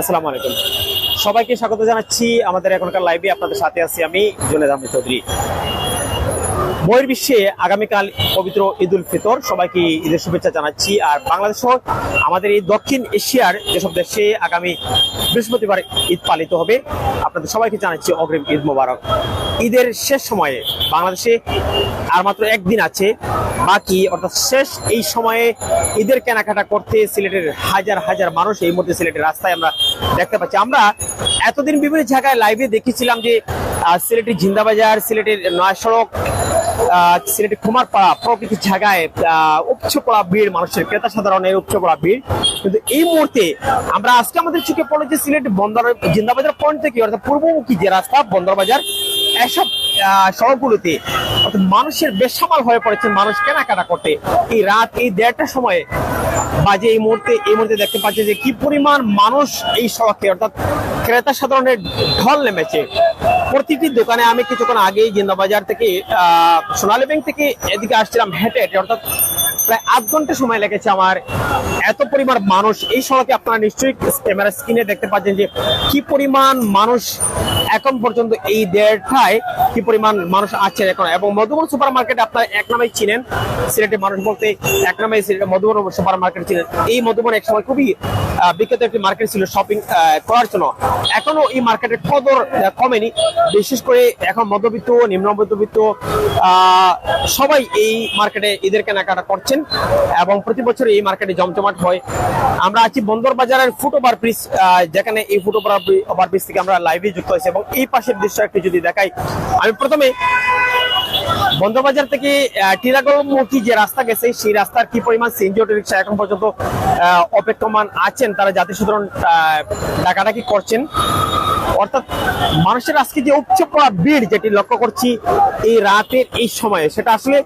আসসালামু আলাইকুম। সবাইকে স্বাগত জানাচ্ছি। আমাদের এখনকার লাইভে আপনাদের সাথে আছি আমি জুনেদ আহমেদ চৌধুরী। বইয়ের বিশ্বে আগামীকাল পবিত্র ঈদ উল ফিতর। সবাইকে ঈদের শুভেচ্ছা জানাচ্ছি। আর বাংলাদেশ আমাদের এই দক্ষিণ এশিয়ার যেসব দেশে আগামী বৃহস্পতিবার ঈদ পালিত হবে, আপনাদের সবাইকে জানাচ্ছি অগ্রিম ঈদ মোবারক। ঈদের শেষ সময়ে বাংলাদেশে আর মাত্র একদিন আছে, বাকি অর্থাৎ শেষ এই সময়ে ঈদের কেনাকাটা করতে সিলেটের হাজার হাজার মানুষ এই মুহূর্তে সিলেটের রাস্তায় আমরা দেখতে পাচ্ছি। আমরা এতদিন বিভিন্ন জায়গায় লাইভে দেখেছিলাম যে সিলেটের জিন্দাবাজার, সিলেটের নয়া সড়ক সিলেটের কুমারপাড়া প্রকৃতির জায়গায় আহ, উপচে পড়া ভিড় মানুষের ক্রেতা সাধারণের উপচপড়া ভিড় কিন্তু এই মুহূর্তে আমরা আজকে আমাদের চোখে পড়ে যে সিলেট বন্দর জিন্দাবাজার পয়েন্ট থেকে অর্থাৎ পূর্বমুখী যে রাস্তা বন্দরবাজার এসব সড়কগুলোতে মানুষের বেসামাল হয়ে পড়েছে, মানুষ কেনাকাটা করতে। এই রাত, এই দেড়টার সময়ে বাজে এই মুহূর্তে এই মুহূর্তে দেখতে পাচ্ছি যে কি পরিমাণ মানুষ এই সড়কে অর্থাৎ ক্রেতা সাধারণের ঢল নেমেছে। প্রতিটি দোকানে আমি কিছুক্ষণ আগেই জিন্দাবাজার থেকে সোনালী ব্যাংক থেকে এদিকে আসছিলাম হেঁটে হেঁটে, অর্থাৎ প্রায় আধ ঘণ্টা সময় লেগেছে আমার। এত পরিমাণ মানুষ, এই সড়কে আপনারা নিশ্চয়ই ক্যামেরা স্ক্রিনে দেখতে পাচ্ছেন যে কি পরিমাণ মানুষ এখন পর্যন্ত এই দেড়টায় কি পরিমাণ মানুষ আছে এখন? এবং মধুবন সুপার মার্কেট আপনারা এক নামেই চিনেন। সিলেটের মানুষ বলতে এক নামে সিলেটের মধুবন সুপার মার্কেট চিনেন। এই মধুবন এক সময় খুবই বিখ্যাত একটি মার্কেট ছিল শপিং করার জন্য। এখনও এই মার্কেটের কদর কমেনি। বিশেষ করে এখন মধ্যবিত্ত, নিম্ন মধ্যবিত্ত সবাই এই মার্কেটে ঈদের কেনাকাটা করছেন এবং প্রতি বছর এই মার্কেটে জমজমাট হয়। আমরা আছি বন্দর বাজারের ফুট ওভার ব্রিজ যেখানে এই ফুট ওভার ব্রিজ থেকে আমরা লাইভে যুক্ত হয়েছি এবং এই পাশের দৃশ্য একটু যদি দেখাই। আমি প্রথমে বন্দরবাজার থেকে টিরাগড়মুখী যে রাস্তা গেছে, সেই রাস্তার কি পরিমাণ সিএনজি অটো রিক্সা এখন পর্যন্ত অপেক্ষমান আছেন, তারা জাতীয় সুতরাং ডাকাডাকি করছেন। অর্থাৎ মানুষের আজকে যে উপচে পড়া ভিড় যেটি লক্ষ্য করছি এই রাতের এই সময়ে, সেটা আসলে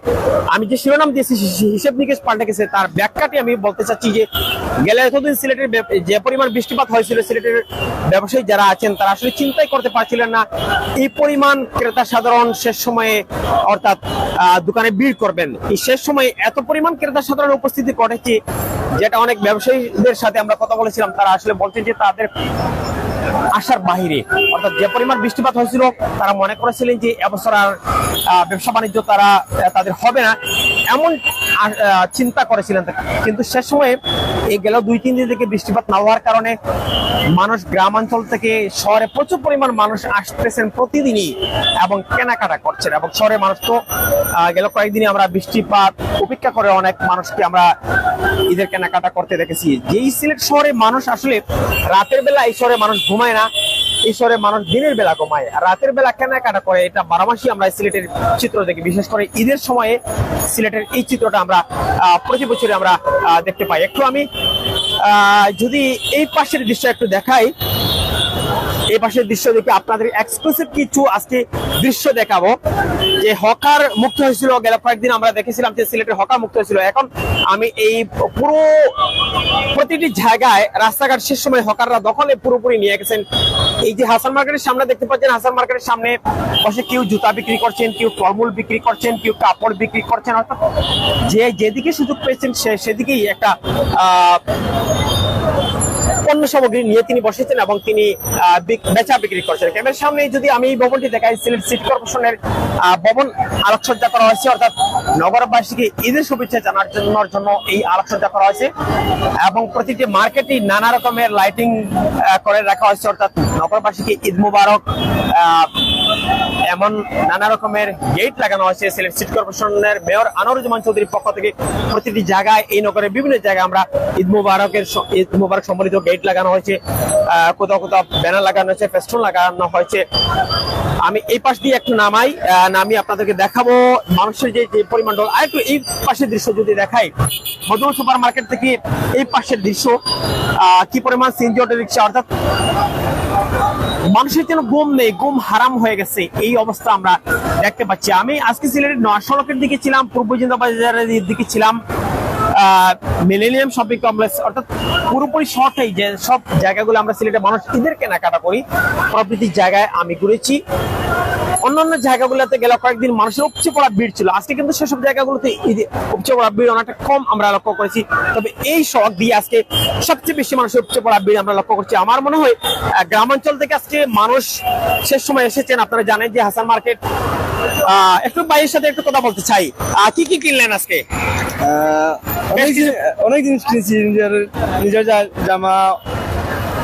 আমি যে শিরোনাম দিয়েছি হিসেব নিকেশ পাল্টে গেছে তার ব্যাখ্যাটি আমি বলতে চাচ্ছি যে গেলে এতদিন সিলেটের যে পরিমাণ বৃষ্টিপাত হয়েছিল সিলেটের ব্যবসায়ী যারা আছেন, তারা আসলে চিন্তাই করতে পারছিলেন না এই পরিমাণ ক্রেতা সাধারণ শেষ সময়ে অর্থাৎ দোকানে ভিড় করবেন। এই শেষ সময়ে এত পরিমাণ ক্রেতা সাধারণ উপস্থিতি ঘটেছে, যেটা অনেক ব্যবসায়ীদের সাথে আমরা কথা বলেছিলাম, তারা আসলে বলছেন যে তাদের আশার বাহিরে। অর্থাৎ যে পরিমাণ বৃষ্টিপাত হয়েছিল, তারা মনে করেছিলেন যে এবছর আর ব্যবসা বাণিজ্য তারা তাদের হবে না। এমন চিন্তা করেছিলেন কিন্তু শেষ সময়ে এই গেল দুই, তিন দিন থেকে বৃষ্টিপাত না হওয়ার কারণে মানুষ গ্রামাঞ্চল থেকে শহরে প্রচুর পরিমাণ মানুষ আসতেছেন প্রতিদিনই এবং কেনাকাটা করছেন। এবং শহরে মানুষ তো গেল কয়েকদিনই আমরা বৃষ্টিপাত উপেক্ষা করে অনেক মানুষকে আমরা ঈদের কেনাকাটা করতে দেখেছি। যেই সিলেট শহরে মানুষ আসলে রাতের বেলা এই শহরে মানুষ ঘুমায় না শহরে মানুষ দিনের বেলা কমায় রাতের বেলা কেনাকাটা করে, এটা বারামাসি আমরা সিলেটের চিত্র দেখি। বিশেষ করে ঈদের সময়ে সিলেটের এই চিত্রটা আমরা প্রতি বছরে আমরা দেখতে পাই। একটু আমি যদি এই পাশের দৃশ্য একটু দেখাই এই পাশের দৃশ্য দেখে আপনাদের এক্সক্লুসিভ কিছু আজকে দৃশ্য দেখাবো। যে হকার মুক্ত হয়েছিল, গেল কয়েকদিন আমরা দেখেছিলাম যে সিলেটের হকার মুক্ত হয়েছিল। এখন আমি এই পুরো প্রতিটি জায়গায় রাস্তাঘাট শেষ সময় হকাররা দখলে পুরোপুরি নিয়ে গেছেন। এই যে হাসান মার্কেটের সামনে দেখতে পাচ্ছেন, হাসান মার্কেটের সামনে বসে কেউ জুতা বিক্রি করছেন, কেউ ফলমূল বিক্রি করছেন, কেউ কাপড় বিক্রি করছেন। অর্থাৎ যে যেদিকে সুযোগ পেয়েছেন, সে সেদিকেই একটা পণ্য সামগ্রী নিয়ে তিনি বসেছেন এবং তিনি বেচা বিক্রি করছেন। ক্যামেরার সামনে যদি আমি এই ভবনটি দেখাই, সিলেট সিটি কর্পোরেশনের ভবন আলোকসজ্জা করা হয়েছে, অর্থাৎ নগরবাসীকে ঈদের শুভেচ্ছা জানার জন্য জন্য এই আলোকসজ্জা করা হয়েছে এবং প্রতিটি মার্কেটে নানা রকমের লাইটিং করে রাখা হয়েছে, অর্থাৎ নগরবাসীকে ঈদ মুবারক এমন নানা রকমের গেট লাগানো হয়েছে। সিলেট সিটি কর্পোরেশনের মেয়র আনোয়ারুজ্জামান চৌধুরীর পক্ষ থেকে প্রতিটি জায়গায়, এই নগরের বিভিন্ন জায়গায় আমরা ঈদ মুবারকের ঈদ মুবারক সম্বলিত গেট লাগানো হয়েছে। কোথাও কোথাও ব্যানার লাগানো হয়েছে ফেস্টুন লাগানো হয়েছে। আমি এই পাশ দিয়ে একটু নামাই নামিয়ে আপনাদেরকে দেখাবো মানুষের যে যে পরিমাণ আর একটু এই পাশের দৃশ্য যদি দেখাই মধুমন সুপার মার্কেট থেকে এই পাশের দৃশ্য কি পরিমাণ সিএনজি অটো রিক্সা, অর্থাৎ মানুষের যেন ঘুম নেই, ঘুম হারাম হয়ে গেছে, এই অবস্থা আমরা দেখতে পাচ্ছি। আমি আজকে সিলেটের নয় সড়কের দিকে ছিলাম, পূর্ব জিন্দাবাজারের দিকে ছিলাম। মিলেনিয়াম শপিং কমপ্লেক্স অর্থাৎ পুরোপুরি শর্টেই যে সব জায়গাগুলো আমরা সিলেটে মানুষ ঈদের কেনাকাটা করি প্রভৃতির জায়গায় আমি ঘুরেছি। অন্যান্য জায়গাগুলোতে গেলে কয়েকদিন মানুষের উপচে পড়া ভিড় ছিল। আজকে কিন্তু সেসব জায়গাগুলোতে উপচে পড়া ভিড় অনেকটা কম আমরা লক্ষ্য করেছি। তবে এই শখ দিয়ে আজকে সবচেয়ে বেশি মানুষের উপচে পড়া ভিড় আমরা লক্ষ্য করছি। আমার মনে হয় গ্রামাঞ্চল থেকে আজকে মানুষ শেষ সময় এসেছেন। আপনারা জানেন যে হাসান মার্কেট আহ, একটু ভাইয়ের সাথে একটু কথা বলতে চাই। আহ, কি কি কিনলেন আজকে? অনেক জিনিস কিনেছি। নিজের নিজের জামা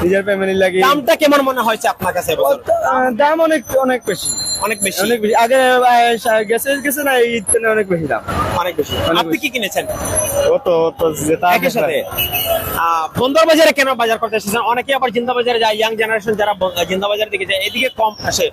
নিজের ফ্যামিলি লাগে। দামটা কেমন মনে হয়েছে আপনার কাছে দাম অনেক অনেক বেশি। অনেক বেশি। অনেক বেশি। আগে গেছে গেছে না ঈদ অনেক বেশি দাম। অনেক বেশি। আপনি কি কিনেছেন? ও তো ও তো যেটা একই সাথে বন্দর বাজারে কেন বাজার করতে এসেছেন? অনেকে আবার জিন্দা বাজারে যায় ইয়াং জেনারেশন যারা জিন্দা বাজারের দিকে যায় এদিকে কম আসে।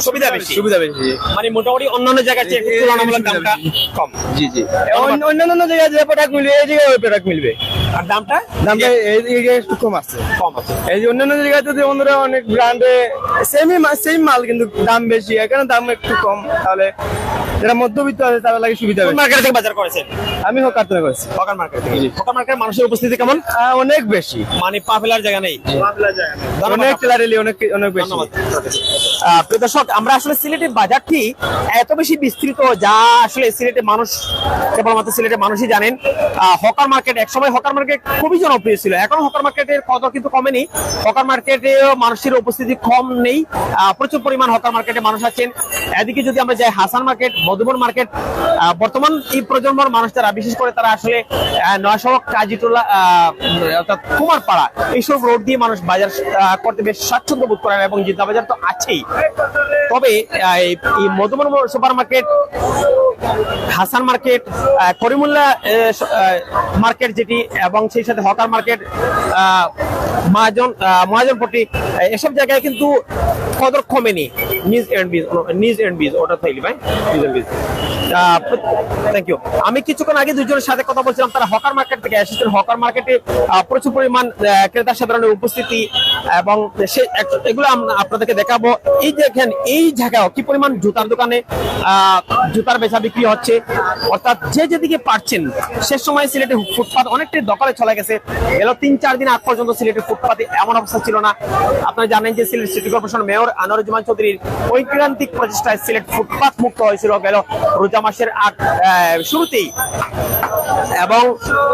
সুবিধা বেশি। সুবিধা বেশি। মানে মোটামুটি অন্যান্য জায়গার চেয়ে তুলনামূলক দামটা কম। জি জি। অন্য- অন্যান্য জায়গায় যে প্রোডাক্ট মিলবে এই জায়গায় ওই প্রোডাক্ট মিলবে। আর দামটা? দামটা এই একটু কম আছে। কম আছে। এই যে অন্যান্য জায়গায় বন্ধুরা অনেক ব্র্যান্ডে সেমই সেম মাল কিন্তু দাম বেশি এখানে দাম একটু কম। তাহলে যারা মধ্যবিত্ত আছে তারা লাগে সুবিধা বেশি। মার্কেট থেকে বাজার করেছেন? আমি হোক কার্টুনে করেছি। হকার মার্কেট থেকে। হকার মার্কেট মানুষের উপস্থিতি কেমন? অনেক বেশি। মানে পা ফেলার জায়গা নেই। অনেক অনেক অনেক বেশি। প্রিয় দর্শক আমরা আসলে সিলেটের বাজারটি এত বেশি বিস্তৃত যা আসলে সিলেটের মানুষ কেবলমাত্র সিলেটের মানুষই জানেন। হকার মার্কেট একসময় হকার মার্কেট খুবই জনপ্রিয় ছিল। এখন হকার মার্কেটের কদর কিন্তু কমেনি। হকার মার্কেটে মানুষের উপস্থিতি কম নেই। প্রচুর পরিমাণ হকার মার্কেটে মানুষ আছেন। এদিকে যদি আমরা যাই হাসান মার্কেট মধুবন মার্কেট বর্তমান এই প্রজন্মর মানুষ যারা বিশেষ করে তারা আসলে নয়সড়ক কাজীটোলা অর্থাৎ কুমারপাড়া, এইসব রোড দিয়ে মানুষ বাজার করতে বেশ স্বাচ্ছন্দ্য বোধ করেন এবং জিন্দা বাজার তো আছেই। তবে এই Madhuban super market Hasan market Karimullah market যেটি, এবং সেই সাথে হকার মার্কেট মহাজন মহাজনপট্টি এসব জায়গায় কিন্তু কদর কমেনি। নিজ এন্ড বিজ নিজ এন্ড বিজ, ওটা থাইলি ভাই, নিজ এন্ড বিজ। থ্যাংক ইউ আমি কিছুক্ষণ আগে দুজনের সাথে কথা বলছিলাম, তারা হকার মার্কেট থেকে হকার মার্কেটে প্রচুর পরিমাণ ক্রেতা সাধারণের উপস্থিতি এবং সে এগুলো আপনাদেরকে দেখাবো। এই দেখেন, এই জায়গায় কি পরিমাণ জুতার দোকানে জুতার বেচা বিক্রি হচ্ছে। অর্থাৎ যে যেদিকে পারছেন শেষ সময় সিলেটে ফুটপাত অনেকটাই দখলে চলে গেছে। গেল তিন চার দিন আগ পর্যন্ত সিলেটের ফুটপাতে এমন অবস্থা ছিল না। আপনারা জানেন যে Sylhet city corporation mayor Anwaruzzaman চৌধুরীর ঐক্রান্তিক প্রচেষ্টায় সিলেট ফুটপাত মুক্ত হয়েছিল। গেল রোজা মাসের আগ শুরুতেই। এবং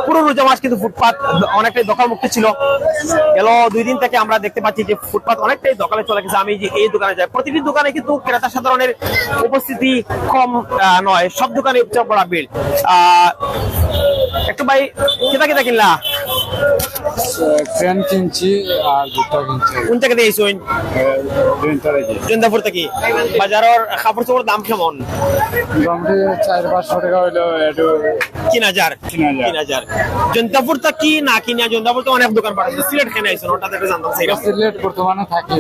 পুরো রোজা মাস কিন্তু ফুটপাত অনেকটাই দখল মুক্ত ছিল। গেল দুই দিন থেকে আমরা দেখতে পাচ্ছি যে ফুটপাত অনেকটাই দখলে চলে গেছে। আমি যে এই দোকানে যাই প্রতিটি দোকানে কিন্তু ক্রেতা সাধারণের উপস্থিতি কম নয় সব দোকানে উপচার পড়া বিল। আহ, একটু ভাই কেতা কেতা কিনলা? ফ্যান কিনছি আর জুতা কিনছি। কোন জায়গা দিয়ে আইসুন প্রিন্টারে গিয়ে জন্দাপুর থেকে। বাজারের কাপড় চোপড় দাম কেমন? মোটামুটি চার পাঁচশো টাকা হইল একটু তিন হাজার। তিন হাজার। তিন হাজার। জন্তাপুর তা কি না কিনা? জন্তাপুর তো অনেক দোকান পাঠাচ্ছে সিলেট খেয়ে আইসুন ওটা থেকে জানতাম সেই সিলেট বর্তমানে থাকি।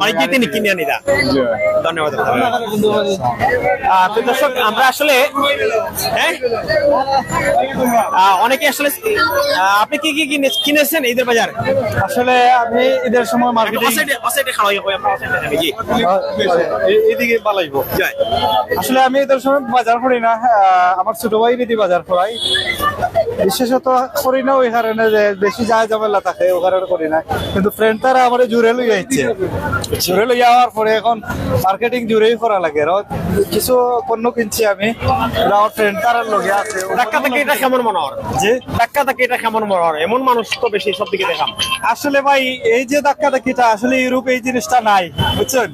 মানে যেতে নি কিনে নিদা ধন্যবাদ দর্শক আমরা আসলে হ্যাঁ? অনেকে আসলে আপনি কি কি কিনে- কিনেছেন ঈদের বাজার? আসলে আমি ঈদের সময় মার্কেটিং এদিকে পালাইবো আসলে আমি ঈদের সময় বাজার করি না আমার ছোট ভাই রীতি বাজার করাই বিশেষত করি না ওই কারণে যে বেশি যায় ঝামেলা থাকে ওই কারণে করি না। কিন্তু ফ্রেন্ড তারা আমার জুড়ে লই আইছে। জুড়ে লই যাওয়ার পরে এখন মার্কেটিং জুড়েই করা লাগে। কিছু পণ্য কিনছি আমি আমার ফ্রেন্ড তারার লগে আছে। ধাক্কা থেকে এটা কেমন মনে হয়? যে ধাক্কা থেকে এটা কেমন মনে হয় এমন মানুষ তো বেশি সব দিকে দেখাম আসলে ভাই এই যে ধাক্কা ধাক্কিটা আসলে ইউরোপ এই জিনিসটা নাই বুঝছেন?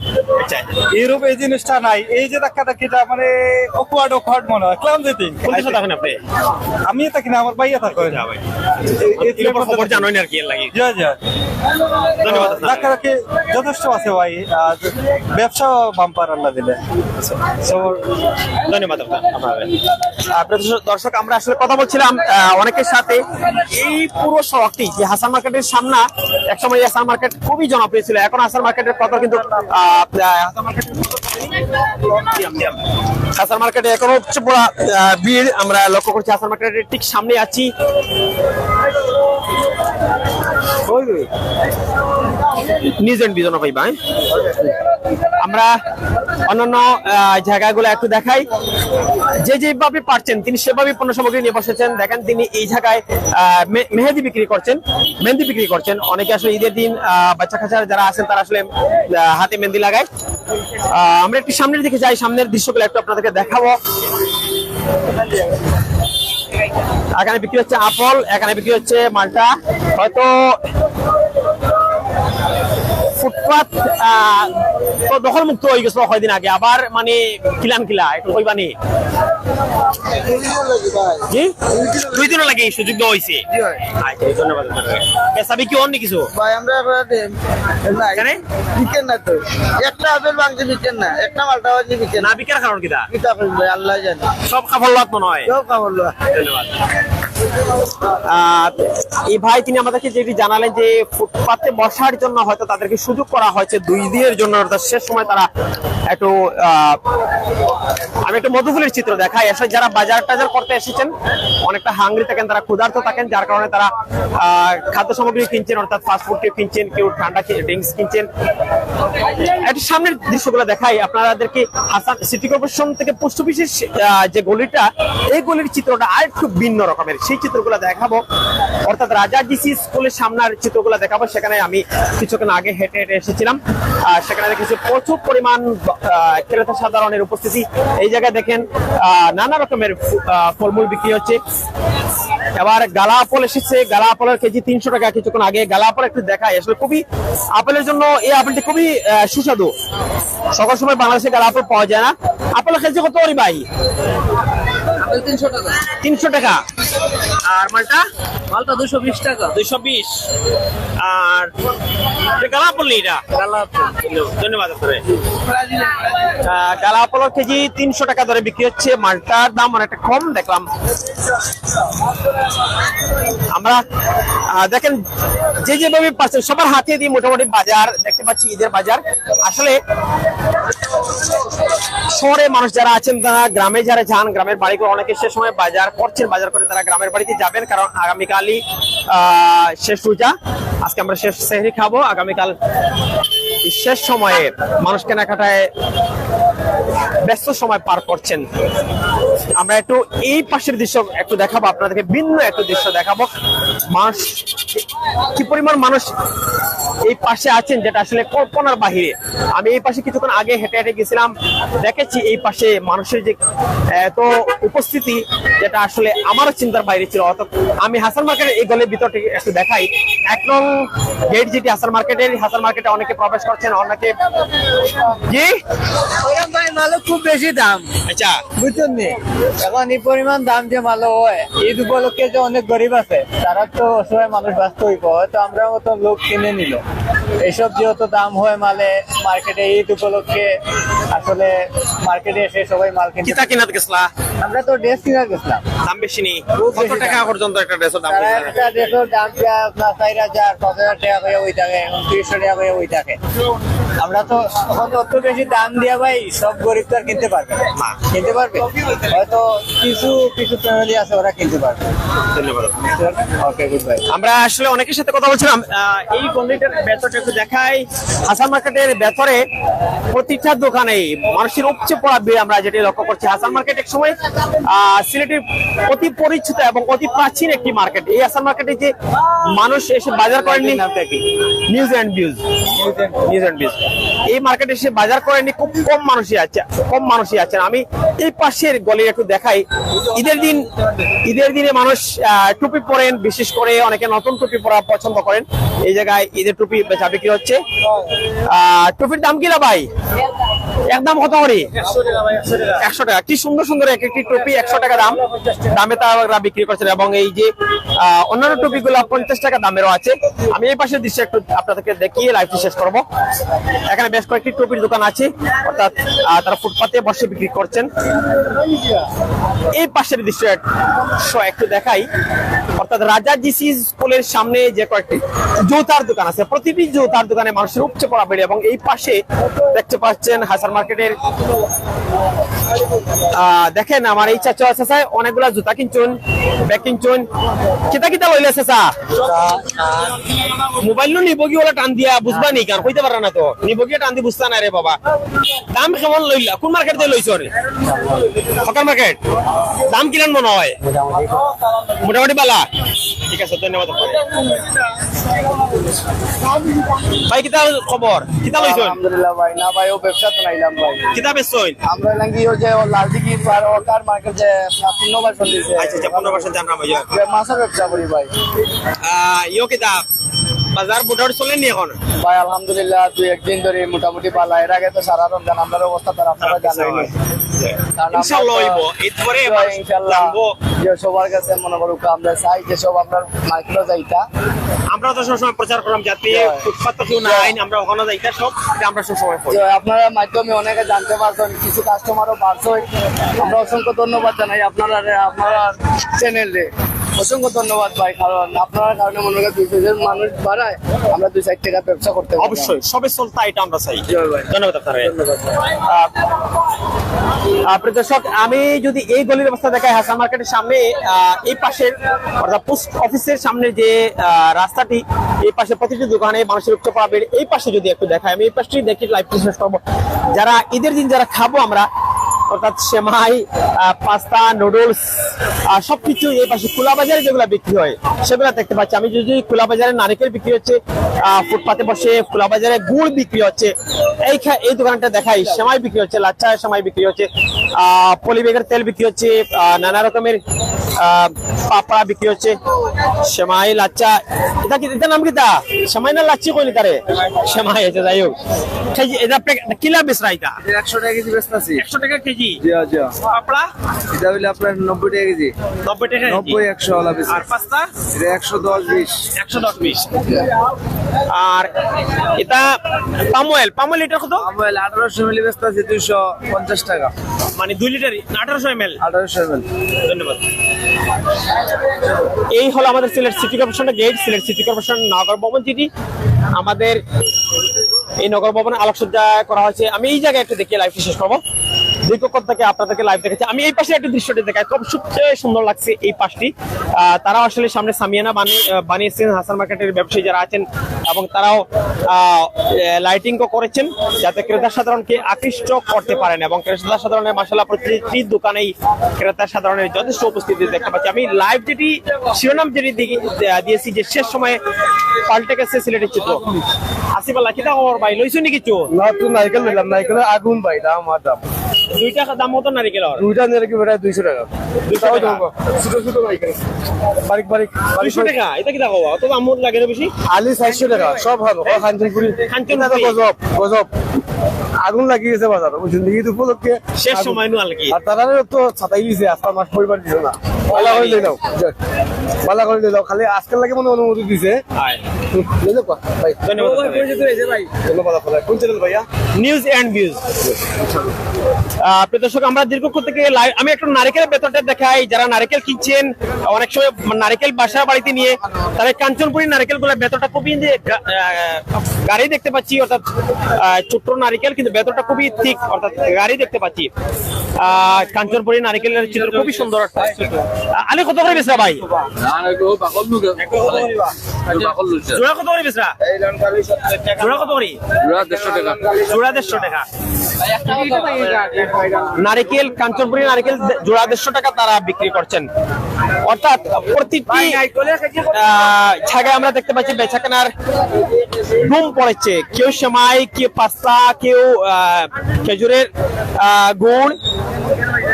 ইউরোপ এই জিনিসটা নাই এই যে ধাক্কা ধাক্কিটা মানে অকওয়ার্ড অকওয়ার্ড মনে হয় কোন দেশে থাকেন আপনি? আমি থাকি না আমার ভাইয়া থাকে। জানোই না আর কি লাগে। ধাক্কা ধাক্কি যথেষ্ট আছে ভাই ব্যবসা বাম্পার আল্লাহ দিলে। ধন্যবাদ আপনার- দর্শক- আমরা আসলে কথা বলছিলাম অনেকের সাথে। এই পুরো সড়কটি যে হাসান মার্কেটের সামনা একসময় হাসান মার্কেট খুবই জনপ্রিয় ছিল। এখন হাসান মার্কেটের কত কিন্তু হাসান মার্কেটে এখনও হচ্ছে পুরো ভিড়। আমরা লক্ষ্য করছি হাসান মার্কেটের ঠিক সামনে আছি। নিজ এন্ড বিজন ভাই আমরা অন্যান্য জায়গাগুলো একটু দেখাই। যে যেভাবে পারছেন, তিনি সেভাবে পণ্য সামগ্রী নিয়ে বসেছেন। দেখেন, তিনি এই জায়গায় মেহেদি বিক্রি করছেন মেহেন্দি বিক্রি করছেন। অনেকে আসলে ঈদের দিন বাচ্চা কাচ্চা যারা আছেন, তারা আসলে হাতে মেহেন্দি লাগায়। আমরা একটু সামনের দিকে যাই, সামনের দৃশ্যগুলো একটু আপনাদেরকে দেখাবো। এখানে বিক্রি হচ্ছে আপল, এখানে বিক্রি হচ্ছে মালটা। হয়তো আহ, তো দখল মুক্ত হয়ে গেছিল কয়দিন আগে। আবার মানে কিলান কিলা একটু কইবানি জি দুই দিনও লাগে সুযোগ হয়েছে আচ্ছা ধন্যবাদ পেশাবি কি অন্য কিছু? ভাই আমরা না এখানে বিকেন না তো। একটা আপেল ভাঙতে বিকেন না একটা মালটা ভাঙতে বিকেন না না কারণ কিটা? কিতা আল্লাহ জানে। সব খাবার লাভ মনে হয় সব লওয়া ধন্যবাদ। এই ভাই তিনি আমাদেরকে যেটি জানালেন যে ফুটপাতে বসার জন্য হয়তো তাদেরকে সুযোগ করা হয়েছে, দুই দিনের জন্য, অর্থাৎ শেষ সময় তারা একটু আমি একটু মধুফুলের চিত্র দেখাই। আসলে যারা বাজার টাজার করতে এসেছেন, অনেকটা হাঙ্গরি থাকেন, তারা ক্ষুধার্ত থাকেন, যার কারণে তারা খাদ্য সামগ্রী কিনছেন, অর্থাৎ ফাস্টফুড কেউ কিনছেন, কেউ ঠান্ডা ড্রিঙ্কস কিনছেন। একটু সামনের দৃশ্যগুলো দেখাই। আপনাদেরকে হাসান সিটি কর্পোরেশন থেকে পোস্ট অফিসের যে গলিটা, এই গলির চিত্রটা আর একটু ভিন্ন রকমের। সেই চিত্রগুলো দেখাবো। অর্থাৎ রাজা ডিসি স্কুলের সামনের চিত্রগুলো দেখাবো। সেখানে আমি কিছুক্ষণ আগে হেঁটে হেঁটে এসেছিলাম। সেখানে দেখেছি প্রচুর পরিমাণ ক্রেতা সাধারণের উপস্থিতি। এই জায়গায় দেখেন নানা রকমের ফলমূল বিক্রি হচ্ছে। এবার গালা আপল এসেছে। গালা আপেলের কেজি তিনশো টাকা কিছুক্ষণ আগে। গালা আপেল একটু দেখাই। আসলে খুবই আপেলের জন্য এই আপেলটি খুবই সুস্বাদু। সকল সময় বাংলাদেশে গালা আপেল পাওয়া যায় না। আপেলের কেজি কত ওরি ভাই? তিনশো টাকা। আর মালটা? মালটা দুশো বিশ টাকা। দুইশো বিশ। আর এটা? ধন্যবাদ কেজি তিনশো টাকা ধরে বিক্রি হচ্ছে। মালটার দাম অনেকটা কম দেখলাম। আমরা দেখেন যে যেভাবে পাচ্ছেন সবার হাতে দিয়ে মোটামুটি বাজার দেখতে পাচ্ছি ঈদের বাজার। আসলে শহরে মানুষ যারা আছেন তারা গ্রামে যারা যান গ্রামের বাড়ি করে অনেকে সে সময় বাজার করছেন বাজার করে তারা গ্রামের বাড়িতে যাবেন কারণ আগামীকালই আহ, শেষ রোজা। আজকে আমরা শেষ সেহরি খাব। আগামীকাল শেষ সময়ে মানুষ কেনাকাটায় ব্যস্ত সময় পার করছেন আমরা একটু এই পাশের দৃশ্য একটু দেখাবো আপনাদেরকে ভিন্ন একটু দৃশ্য দেখাবো। মানুষ কি পরিমাণ মানুষ এই পাশে আছেন যেটা আসলে কল্পনার বাহিরে। আমি এই পাশে কিছুক্ষণ আগে হেঁটে হেঁটে গেছিলাম দেখেছি এই পাশে মানুষের যে এত উপস্থিতি যেটা আসলে আমারও চিন্তার বাইরে ছিল। অত আমি হাসান মার্কেটের এই গলির ভিতর থেকে একটু দেখাই। এক নং গেট যেটি হাসান মার্কেটের হাসান মার্কেটে অনেকে প্রবেশ করছেন অনেকে মালও খুব বেশি দাম। আচ্ছা। বুঝছেন নি? এখন এই পরিমাণ দাম যে মালো হয়, ঈদ উপলক্ষে যে অনেক গরিব আছে, তারা তো অসহায় মানুষ ব্যস্ত হইব। হয়তো আমরা মতো লোক কিনে নিল। এইসব যেহেতু দাম হয় মালে মার্কেটে ঈদ উপলক্ষে আসলে মার্কেটে এসে সবাই মাল কিনতে কিনা গেছলা? আমরা তো ড্রেস কিনা গেছিলাম। দাম বেশি নেই। কত টাকা পর্যন্ত একটা ড্রেসের দাম একটা ড্রেসের দাম আপনার চার হাজার পাঁচ হাজার টাকা করে ওই থাকে উনত্রিশশো টাকা করে ওই থাকে। আমরা তো অত বেশি দাম দিয়া ভাই সব গরিব তো আর কিনতে পারবে না। কিনতে পারবে? হয়তো কিছু কিছু ফ্যামিলি আছে ওরা কিনতে পারবে। ধন্যবাদ। ওকে গুড বাই আমরা আসলে অনেকের সাথে কথা বলছিলাম এই গলিটার ভেতরটা একটু দেখাই। হাসান মার্কেটের ভেতরে প্রতিটা দোকানে মানুষের উপচে পড়া ভিড় আমরা যেটি লক্ষ্য করছি। হাসান মার্কেট এক সময় সিলেটের অতি পরিচিত এবং অতি প্রাচীন একটি মার্কেট এই হাসান মার্কেটে যে মানুষ এসে বাজার করেননি news and views news and views এই মার্কেটে এসে বাজার করেননি, খুব কম মানুষই আছে, কম মানুষই আছেন। আমি এই পাশের গলি একটু দেখাই। ঈদের দিন, ঈদের দিনে মানুষ টুপি পরেন, বিশেষ করে অনেকে নতুন টুপি পরা পছন্দ করেন। এই জায়গায় ঈদের টুপি বেচা বিক্রি হচ্ছে। টুপির দাম কিনা ভাই? একদম কত করে? একশো টাকা কি সুন্দর সুন্দর এক একটি টুপি একশো টাকা দাম। দামে তারা বিক্রি করছেন এবং এই যে অন্যান্য টুপি গুলো পঞ্চাশ টাকা দামেরও আছে। আমি এই পাশের দৃশ্য একটু আপনাদেরকে দেখিয়ে লাইভটি শেষ করব। এখানে বেশ কয়েকটি টুপির দোকান আছে। অর্থাৎ তারা ফুটপাতে বসে বিক্রি করছেন। এই পাশের দৃশ্য একটু দেখাই। অর্থাৎ রাজা জিসি স্কুলের সামনে যে কয়েকটি জুতার দোকান আছে। প্রতিটি জুতার দোকানে মানুষের উপচে পড়া বেড়ে এবং এই পাশে দেখতে পাচ্ছেন হাসান মার্কেটের দেখেন আমার এই চাচা চাচা অনেকগুলা জুতা কিনছুন, ব্যাগ কিনছুন। কিতা কিতা লইলে চাচা মোবাইল নো নিব কি ওলা টান দিয়া বুঝবা নি, কারণ কইতে পারা না তো। নিব কি টান দি বুঝতা না রে বাবা। দাম কেমন লইলা? কোন মার্কেট দিয়ে লইছ রে? সকাল মার্কেট দাম কিরান মনে হয়? মোটামুটি বালা। ঠিক আছে, ধন্যবাদ ভাই, কিতা খবর? কিতা লইছ? আলহামদুলিল্লাহ ভাই, না ভাই, ও ব্যবসা তো নাইলাম ভাই। কিতা বেচছইন আমরা এলাম কি যে লালদিঘি আর ওকার মার্কেট যে আপনার পূর্ণবাসন দিছে আচ্ছা আচ্ছা পনেরো পার্সেন্ট জানা মাছের ব্যবসা করি ভাই। ইয়ো কিতা বাজার মোটামুটি চলেন এখন? ভাই আলহামদুলিল্লাহ দুই একদিন ধরে মোটামুটি পালা। এর আগে তো সারা রমজান আমাদের অবস্থা তার আপনারা জানেন সবার কাছে মনে করুক আমরা চাই যে সব আপনার মাইক্রো যাইতা। আমরা তো সবসময় প্রচার করলাম যাতে ফুটপাত তো কেউ না আইন আমরা ওখানে যাইতা সব আমরা সবসময় আপনারা মাধ্যমে অনেকে জানতে পারছেন কিছু কাস্টমারও বাড়ছে। আমরা অসংখ্য ধন্যবাদ জানাই আপনারা আপনারা চ্যানেলে অসংখ্য ধন্যবাদ ভাই কারণ আপনার কারণে মনে করেন দুই হাজার মানুষ বাড়ায় আমরা দুই সাইড থেকে ব্যবসা করতে পারি। অবশ্যই সবে চলতা এটা আমরা চাই। ধন্যবাদ আপনারে ধন্যবাদ আপনি দর্শক আমি যদি এই গলির অবস্থা দেখাই হাসান মার্কেটের সামনে এই পাশের অর্থাৎ পোস্ট অফিসের সামনে যে আহ, রাস্তাটি এই পাশে প্রতিটি দোকানে মানুষের উচ্চ পাবেন এই পাশে যদি একটু দেখাই আমি এই পাশটি দেখি লাইভ শেষ করব। যারা ঈদের দিন যারা খাব আমরা অর্থাৎ সেমাই পাস্তা নুডলস সবকিছু এই পাশে খোলা বাজারে যেগুলো বিক্রি হয় সেগুলো দেখতে পাচ্ছি। আমি যদি খোলা বাজারে নারিকেল বিক্রি হচ্ছে আহ, ফুটপাতে বসে খোলা বাজারে গুড় বিক্রি হচ্ছে এই এই দোকানটা দেখাই। সেমাই বিক্রি হচ্ছে লাচ্চা সেমাই বিক্রি হচ্ছে আহ, পলিবেগের তেল বিক্রি হচ্ছে নানা রকমের আহ, পাপড়া বিক্রি হচ্ছে সেমাই লাচ্চা এটা কি এটা নাম কিতা সেমাই না লাচ্ছি কইনি তারে? সেমাই আছে যাই হোক। এটা কিলা বেচরা এটা? একশো টাকা কেজি বেচতে আছি একশো টাকা কেজি। জি জি পাপড়া এটা হইলে আপনার নব্বই টাকা কেজি। নব্বই টাকা নব্বই একশো ওলা বেশি। আর পাস্তা এটা একশো দশ বিশ। একশো দশ বিশ। আর এটা পাম অয়েল পাম অয়েল কত? মোবাইল আঠারোশো মিলি বেচতে আছি দুইশো পঞ্চাশ টাকা। মানে দুই লিটার আঠারোশো এম এল আঠারোশো এম এল ধন্যবাদ। এই হলো আমাদের সিলেট সিটি কর্পোরেশনের গেট সিলেট সিটি কর্পোরেশন নগর ভবন যেটি। আমাদের এই নগর ভবনে আলোকসজ্জা করা হয়েছে। আমি এই জায়গায় একটু দেখে লাইভ শেষ করব। দীর্ঘক্ষণ থেকে আপনাদেরকে লাইভ দেখেছি। আমি এই পাশে দৃশ্যটি দেখাই। খুব সবচেয়ে সুন্দর লাগছে এই পাশটি। আসলে সামনে সামিয়ানা বানিয়ে বানিয়েছেন, হাসান মার্কেটের ব্যবসায়ী যারা আছেন এবং তারাও লাইটিং করেছেন যাতে ক্রেতা সাধারণকে আকৃষ্ট করতে পারেন এবং ক্রেতা সাধারণের প্রতিটি ক্রেতা সাধারণের যথেষ্ট উপস্থিতি দেখতে পাচ্ছি। আমি লাইভ যেটি, শিরোনাম যেটি দিয়েছি যে শেষ সময়ে পাল্টে গেছে সিলেটের চিত্র। আসিফাল্লাহ কিতা খবর ভাই? লইছো নি কিছু? না, তো নাইকেল নিলাম আগুন ভাই দাম আর দাম। দুই টাকা দাম মতো নারিকেল দুইটা নারিকেল বেড়ায় দুইশো টাকা। দুইশো টাকা? ছোট ছোট নাইকেল বারিক বারিক দুইশো টাকা? এটা অত দাম লাগে না বেশি? আলি চারশো টাকা সব ভালো ও খানচনপুরি। খানচনপুরি। গজব গজব। আগুন লাগিয়ে গেছে বাজার। বুঝছেন? ঈদ উপলক্ষে শেষ। সময় নু আর কি? আর তারা তো ছাতাই দিছে আস্তা মাস পরিবার দিল না। বালা করে বালা খালি আজকাল লাগে মনে অনুমতি দিছে। হয় বুঝলে ভাই ধন্যবাদ ভাই ধন্যবাদ। আপনার কোন চ্যানেল ভাইয়া? নিউজ এন্ড ভিউজ প্রিয় দর্শক আমরা দীর্ঘক্ষণ থেকে আমি একটু নারিকেলের বেতনটা দেখাই। যারা নারিকেল কিনছেন অনেক সময় নারিকেল বাসা বাড়িতে নিয়ে তারা কাঞ্চনপুরি নারিকেলগুলো বেতনটা খুবই গাড়ি দেখতে পাচ্ছি অর্থাৎ ছোট্ট নারিকেল কিন্তু বেতনটা খুবই ঠিক অর্থাৎ গাড়ি দেখতে পাচ্ছি। আহ, কাঞ্চনপুরি নারিকেলের চিত্র খুবই সুন্দর। আহ, আলি কত করে বেচরা ভাই? নারিকেল, কাঞ্চনপুরি নারিকেল জোড়া দেড়শো টাকা তারা বিক্রি করছেন। অর্থাৎ প্রতিটি জায়গায় আমরা দেখতে পাচ্ছি বেচা কেনার ধুম পড়েছে। কেউ সেমাই, কেউ পাস্তা, কেউ খেজুরের গুড়।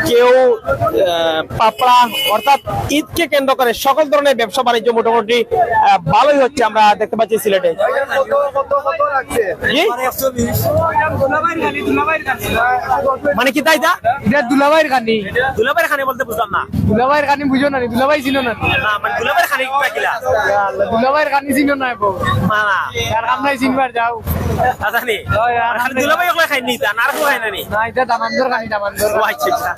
কেউ পাপড়া অর্থাৎ ঈদকে কেন্দ্র করে সকল ধরনের ব্যবসা বাণিজ্য মোটামুটি ভালোই হচ্ছে আমরা দেখতে পাচ্ছি সিলেটে। মানে কি তাই তা? এটা গানি কানি দুলাবের খানি বলতে বুঝলাম না। দুলাভাইয়ের কানি বুঝো না দুলাভাই চিনো না। না মানে খানি কিবা কিলা? দুলাভাইয়ের কানি চিনো না বউ না না। আর চিনবার যাও। আর ওগুলো খাই নি তা আর খাই না নি না এটা দামান্দর কানি দামান্দর। আচ্ছা, আচ্ছা।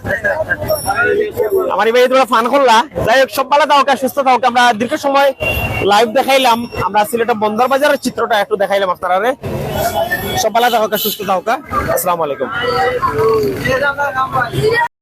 আমার এবার তোমরা ফান করলা। যাই হোক সব ভালো আর সুস্থ থাকুক আমরা দীর্ঘ সময় লাইভ দেখাইলাম। আমরা সিলেটে বন্দর বাজারের চিত্রটা একটু দেখাইলাম আপনারা সব ভালো থাকা সুস্থ থাকা। আসসালামু আলাইকুম।